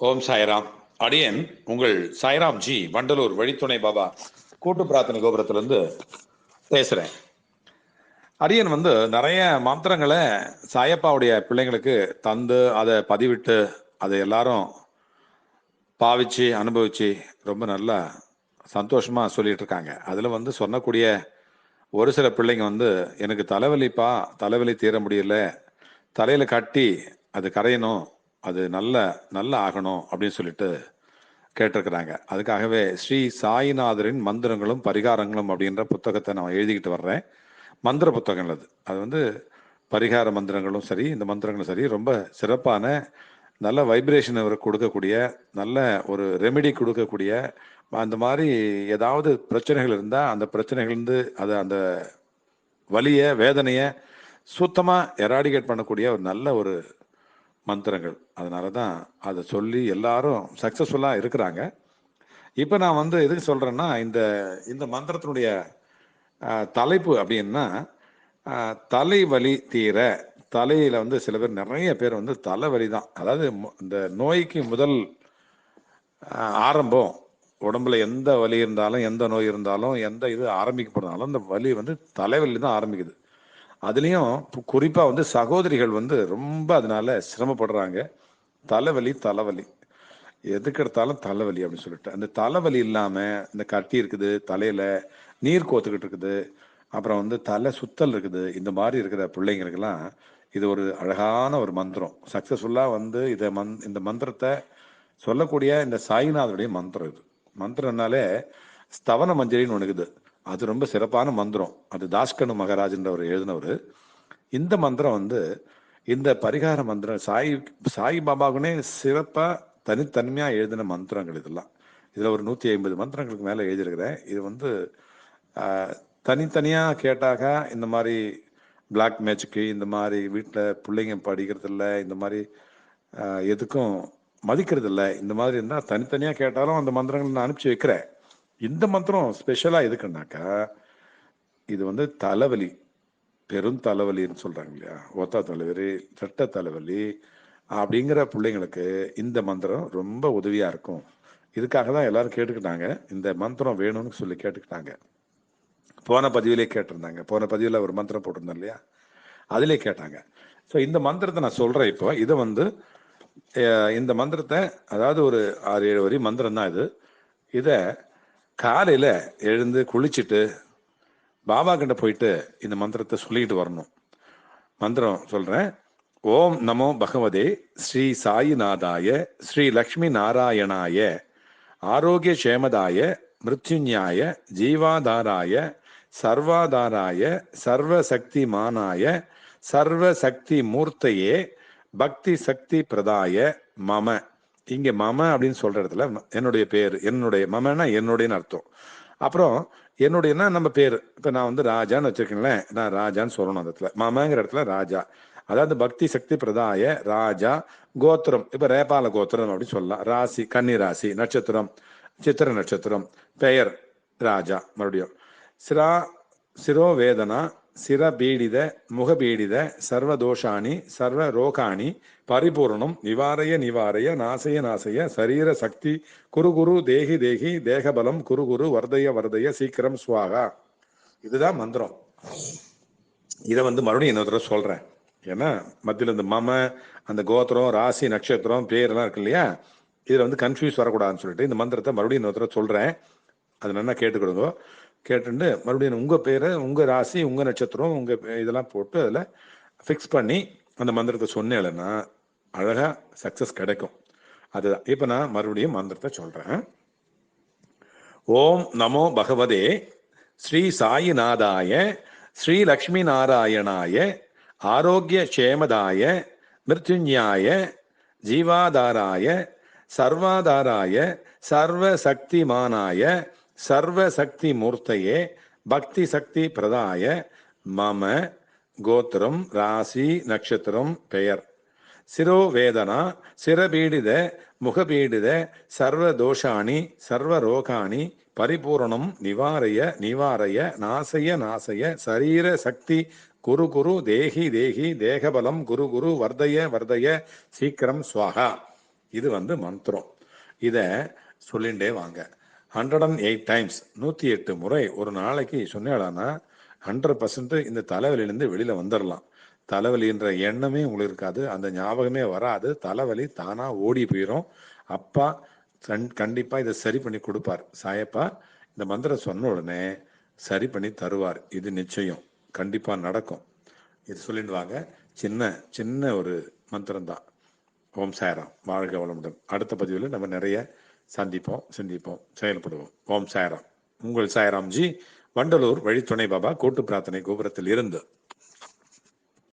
ஓம் சாய்ராம். அடியன் உங்கள் சாய்ராம் ஜி வண்டலூர் வழித்துணை பாபா. கூட்டு பிரார்த்தனை கோபுரத்திலிருந்து பேசுகிறேன் அடியன் வந்து நிறைய மந்திரங்களை சாயப்பாவுடைய பிள்ளைங்களுக்கு தந்து அதை பதிவிட்டு அதை எல்லாரும் பாவிச்சு அனுபவிச்சு ரொம்ப நல்லா சந்தோஷமா சொல்லிட்டு இருக்காங்க அதில் வந்து சொல்லக்கூடிய ஒரு சில பிள்ளைங்க வந்து எனக்கு தலைவலிப்பா தலைவலி தீர முடியல தலையில கட்டி அது கரையணும் அது நல்ல நல்ல ஆகணும் அப்படின்னு சொல்லிட்டு கேட்டிருக்கிறாங்க. அதுக்காகவே ஸ்ரீ சாயிநாதரின் மந்திரங்களும் பரிகாரங்களும் அப்படின்ற புத்தகத்தை நான் எழுதிக்கிட்டு வர்றேன். மந்திர புத்தகங்கள் அது. அது வந்து பரிகார மந்திரங்களும் சரி இந்த மந்திரங்களும் சரி ரொம்ப சிறப்பான நல்ல வைப்ரேஷன் கொடுக்கக்கூடிய நல்ல ஒரு ரெமெடி கொடுக்கக்கூடிய அந்த மாதிரி ஏதாவது பிரச்சனைகள் இருந்தால் அந்த பிரச்சனைகள்ந்து அதை அந்த வலியை வேதனையை சுத்தமாக எராடிகேட் பண்ணக்கூடிய ஒரு நல்ல ஒரு மந்திரங்கள். அதனால தான் அதை சொல்லி எல்லாரும் சக்ஸஸ்ஃபுல்லாக இருக்கிறாங்க. இப்போ நான் வந்து எதுக்கு சொல்கிறேன்னா இந்த இந்த மந்திரத்தினுடைய தலைப்பு அப்படின்னா தலை தலைவலி தீர. தலையில் வந்து சில பேர் நிறைய பேர் வந்து தலைவலி தான் அதாவது இந்த நோய்க்கு முதல் ஆரம்பம் உடம்புல எந்த வலி இருந்தாலும் எந்த நோய் இருந்தாலும் எந்த இது ஆரம்பிக்கப்படுறதாலும் அந்த வலி வந்து தலைவலி தான் ஆரம்பிக்குது. அதுலேயும் குறிப்பாக வந்து சகோதரிகள் வந்து ரொம்ப அதனால சிரமப்படுறாங்க. தலைவலி தலைவலி. எதுக்கு எடுத்தாலும் தலைவலி அப்படின்னு சொல்லிட்டு. அந்த தலைவலி இல்லாமல் இந்த கட்டி இருக்குது தலையில் நீர் கோத்துக்கிட்டு இருக்குது. அப்புறம் வந்து தலை சுத்தல் இருக்குது. இந்த மாதிரி இருக்கிற பிள்ளைங்களுக்கெல்லாம் இது ஒரு அழகான ஒரு மந்திரம். சக்ஸஸ்ஃபுல்லாக வந்து இதை மந் இந்த மந்திரத்தை சொல்லக்கூடிய இந்த சாய்நாதனுடைய மந்திரம் இது. மந்திரம்னாலே ஸ்தவன மஞ்சரின்னு ஒன்று இருக்குது. அது ரொம்ப சிறப்பான மந்திரம். அது தாஸ்கனு மகாராஜ்ன்றவர் எழுதினவர். இந்த மந்திரம் வந்து இந்த பரிகார மந்திரம் சாய் சாய் பாபாவுனே சிறப்பாக தனித்தன்மையாக எழுதின மந்திரங்கள் இதெல்லாம். இதில் ஒரு நூற்றி ஐம்பது மந்திரங்களுக்கு மேலே எழுதியிருக்கிறேன். இது வந்து தனித்தனியாக கேட்டாக இந்த மாதிரி பிளாக் மேட்சுக்கு இந்த மாதிரி வீட்டில் பிள்ளைங்க படிக்கிறதில்ல இந்த மாதிரி எதுக்கும் மதிக்கிறதில்ல இந்த மாதிரி இருந்தால் தனித்தனியாக கேட்டாலும் அந்த மந்திரங்களை நான் அனுப்பிச்சி வைக்கிறேன். இந்த மந்திரம் ஸ்பெஷலாக எதுக்குன்னாக்கா இது வந்து தலைவலி பெரும் தலைவலின்னு சொல்றாங்க இல்லையா? ஒத்தா தலைவலி ரெட்ட தலைவலி அப்படிங்கிற பிள்ளைங்களுக்கு இந்த மந்திரம் ரொம்ப உதவியா இருக்கும். இதுக்காக தான் எல்லாரும் கேட்டுக்கிட்டாங்க. இந்த மந்திரம் வேணும்னு சொல்லி கேட்டுக்கிட்டாங்க. போன பதிவிலே கேட்டிருந்தாங்க. போன பதிவில் ஒரு மந்திரம் போட்டிருந்தோம் இல்லையா? அதிலே கேட்டாங்க. ஸோ இந்த மந்திரத்தை நான் சொல்கிறேன் இப்போ. இதை வந்து இந்த மந்திரத்தை அதாவது ஒரு ஆறு ஏழு வரி மந்திரம் தான் இது. இதை காலையில் எழுந்து குளிச்சுட்டு பாபா கிட்ட போயிட்டு இந்த மந்திரத்தை சொல்லிட்டு வரணும். மந்திரம் சொல்றேன். ஓம் நமோ பகவதே ஸ்ரீ சாயிநாதாய ஸ்ரீ லக்ஷ்மி நாராயணாய ஆரோக்கிய சேமதாய மிருத்யுஞ்ஞாய ஜீவாதாராய சர்வாதாராய சர்வசக்திமானாய சர்வசக்தி மூர்த்தையே பக்தி சக்தி பிரதாய மம. இங்கே மம அப்படின்னு சொல்ற இடத்துல என்னுடைய பேர் என்னுடைய மமனா என்னுடையன்னு அர்த்தம். அப்புறம் என்னுடையனா நம்ம பேர். இப்போ நான் வந்து ராஜான்னு வச்சிருக்கேன்ல நான் ராஜான்னு சொல்லணும் அந்த இடத்துல. மமங்கிற இடத்துல ராஜா. அதாவது பக்தி சக்தி பிரதாய ராஜா கோத்திரம். இப்போ ரேபால கோத்திரம் அப்படின்னு சொல்லலாம். ராசி கன்னி ராசி நட்சத்திரம் சித்திர நட்சத்திரம் பெயர் ராஜா மறுபடியும். சிரா சிரோவேதனா சிரபீடித முகபீடித சர்வதோஷாணி சர்வ ரோகாணி பரிபூர்ணம் நிவாரய நிவாரய நாசய நாசய சரீர சக்தி குரு குரு தேகி தேகி தேகபலம் குரு குரு வர்தய வர்தய சீக்கிரம் சுவாகா. இதுதான் மந்திரம். இதை வந்து மறுபடியும் இன்னொரு தடவை சொல்றேன். ஏன்னா மத்தியில் இந்த மம அந்த கோத்திரம் ராசி நட்சத்திரம் பேர்லாம் இருக்கு இல்லையா? இதில் வந்து கன்ஃபியூஸ் வரக்கூடாதுன்னு சொல்லிட்டு இந்த மந்திரத்தை மறுபடியும் இன்னொரு தடவை சொல்றேன். அது நல்லா கேட்டுக்கிடுங்க கேட்டுட்டு மறுபடியும் உங்கள் பேரை உங்கள் ராசி உங்கள் நட்சத்திரம் உங்கள் பே- இதெல்லாம் போட்டு அதில் ஃபிக்ஸ் பண்ணி அந்த மந்திரத்தை சொன்னேன்னா அழகாக சக்ஸஸ் கிடைக்கும். அதுதான். இப்போ நான் மறுபடியும் மந்திரத்தை சொல்கிறேன் ஓம் நமோ பகவதே ஸ்ரீ சாயிநாதாய ஸ்ரீ லக்ஷ்மி நாராயணாய ஆரோக்கிய க்ஷேமதாய மிருத்யுஞ்ஞாய ஜீவாதாராய சர்வாதாராய சர்வசக்திமானாய சர்வசக்தி மூர்த்தையே பக்தி சக்தி பிரதாய மம கோத்திரம் ராசி நட்சத்திரம் பெயர். சிரோவேதனா சிரபீடித முகபீடித சர்வ தோஷாணி சர்வ ரோகாணி பரிபூரணம் நிவாரய நிவாரய நாசய நாசய சரீர சக்தி குரு குரு தேகி தேகி தேகபலம் குரு குரு வர்தய வர்தய சீக்கிரம் சுவாகா. இது வந்து மந்திரம். இதை சொல்லிண்டே வாங்க. ஹண்ட்ரட் அண்ட் எயிட் டைம்ஸ் நூற்றி எட்டு முறை ஒரு நாளைக்கு சொன்னாலானா ஹண்ட்ரட் பர்சன்ட் இந்த தலைவலியிலேருந்து வெளியில் வந்துடலாம் தலைவலின்ற எண்ணமே உங்களுக்கு இருக்காது. அந்த ஞாபகமே வராது. தலைவலி தானாக ஓடி போயிடும் அப்பா கண் கண்டிப்பாக இதை சரி பண்ணி கொடுப்பார். சாயப்பா இந்த மந்திரம் சொன்ன உடனே சரி பண்ணி தருவார். இது நிச்சயம். கண்டிப்பாக நடக்கும். இது சொல்லிடுவாங்க சின்ன சின்ன ஒரு மந்திரம் தான் ஓம் சாயராம். வாழ்க வளமுடன். அடுத்த பதிவில் நம்ம நிறைய சந்திப்போம் சிந்திப்போம். செயல்படுவோம். ஓம் சாய்ராம். உங்கள் சாய்ராம் ஜி வண்டலூர் வழித்துணை பாபா கூட்டு பிரார்த்தனை கோபுரத்தில் இருந்து.